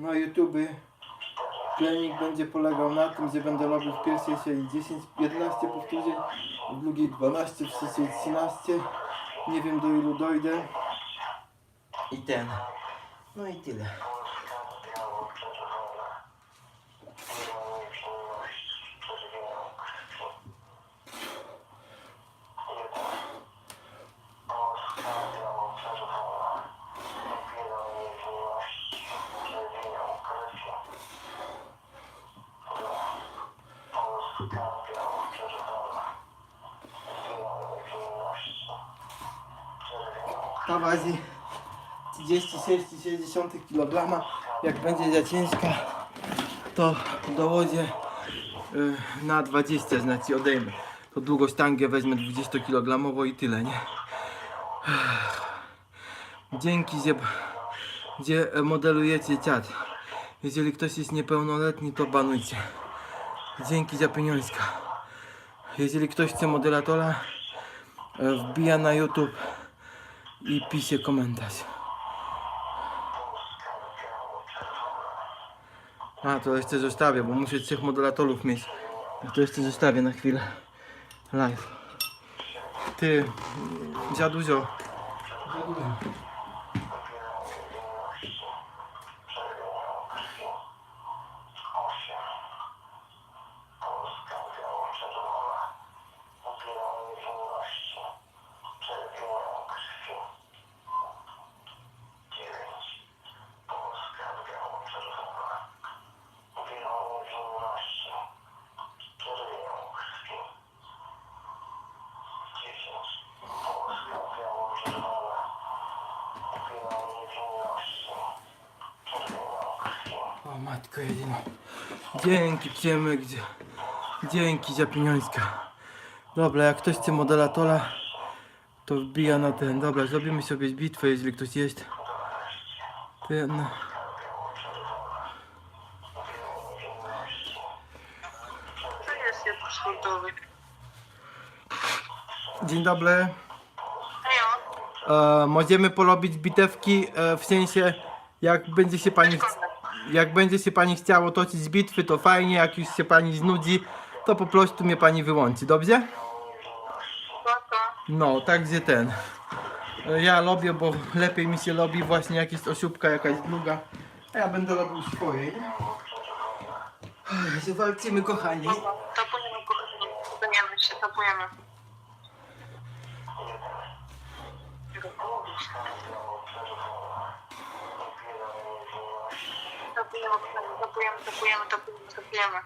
na YouTube trening będzie polegał na tym, że będę robił w pierwszej serii 10-11 powtórzeń, w drugiej 12, w trzeciej 13. Nie wiem do ilu dojdę. I ten. No i tyle. Ta waży 36,6 kg. Jak będzie za ciężka, to dołożę y, na 20, znaczy odejmę. To długo sztangę wezmę 20 kg i tyle, nie? Dzięki, że, że modelujecie czat. Jeżeli ktoś jest niepełnoletni, to banujcie. Dzięki za pieniążka. Jeżeli ktoś chce moderatora, e, wbija na YouTube i pisze komentarz. A, to jeszcze zostawię, bo muszę trzech moderatorów mieć. To jeszcze zostawię na chwilę. Live. Ty, za dużo. Za dużo. Matko jedyna. Dzięki dzie- dzięki za pieniążka. Dobra, jak ktoś chce moderatora, to wbija na ten. Dobra, zrobimy sobie bitwę, jeżeli ktoś jest. Ten. Dzień dobry. E, możemy porobić bitewki e, w sensie jak będzie się pani ch- jak będzie się pani chciało toczyć bitwy to fajnie, jak już się pani znudzi to po prostu mnie pani wyłączy, dobrze? No, także ten. E, Ja lubię, bo lepiej mi się robi właśnie jak jest osóbka jakaś druga. A ja będę robił swoje. nie? Ech, Że kochani. Topujemy, kochani. Topujemy się, topujemy. Topujemy, topujemy, topujemy, topujemy, topujemy.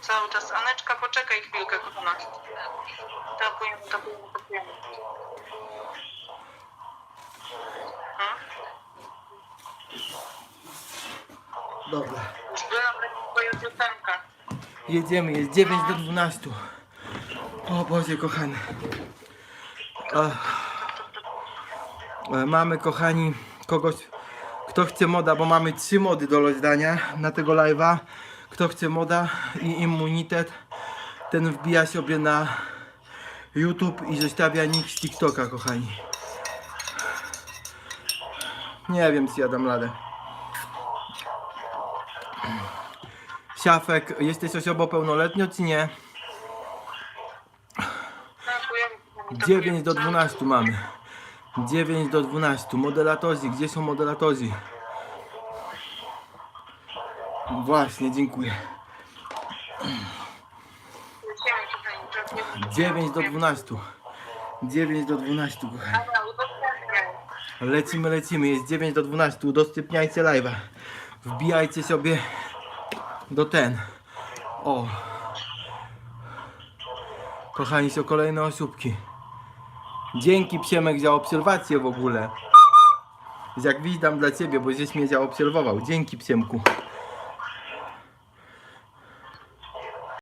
Cały czas. Aneczka, poczekaj chwilkę, kochana. Topujemy, topujemy, topujemy. Hmm? Dobra. Zbieram twoją piosenkę. Jedziemy, jest 9 do 12. O Boże, kochany. E, mamy, kochani, kogoś, kto chce moda, bo mamy trzy mody do rozdania na tego live'a. Kto chce moda i immunitet, ten wbija sobie na YouTube i zostawia nick z TikToka, kochani. Nie wiem, czy ja dam radę. Siafek, jesteś osobą pełnoletnią, czy nie? Topujemy, kochani, 9 do topujemy. 12 mamy. 9 do 12. Modelatorzy, gdzie są modelatorzy? Właśnie, dziękuję. Lecimy, kochani, topujemy. 9 do 12. 9 do 12, kochani. Lecimy, lecimy. Jest 9 do 12. Udostępniajcie live'a. Wbijajcie sobie do ten. O. Kochani, są kolejne osóbki. Dzięki Przemek za obserwację w ogóle. Jak witam dla Ciebie, bo żeś mnie zaobserwował. Dzięki Przemku.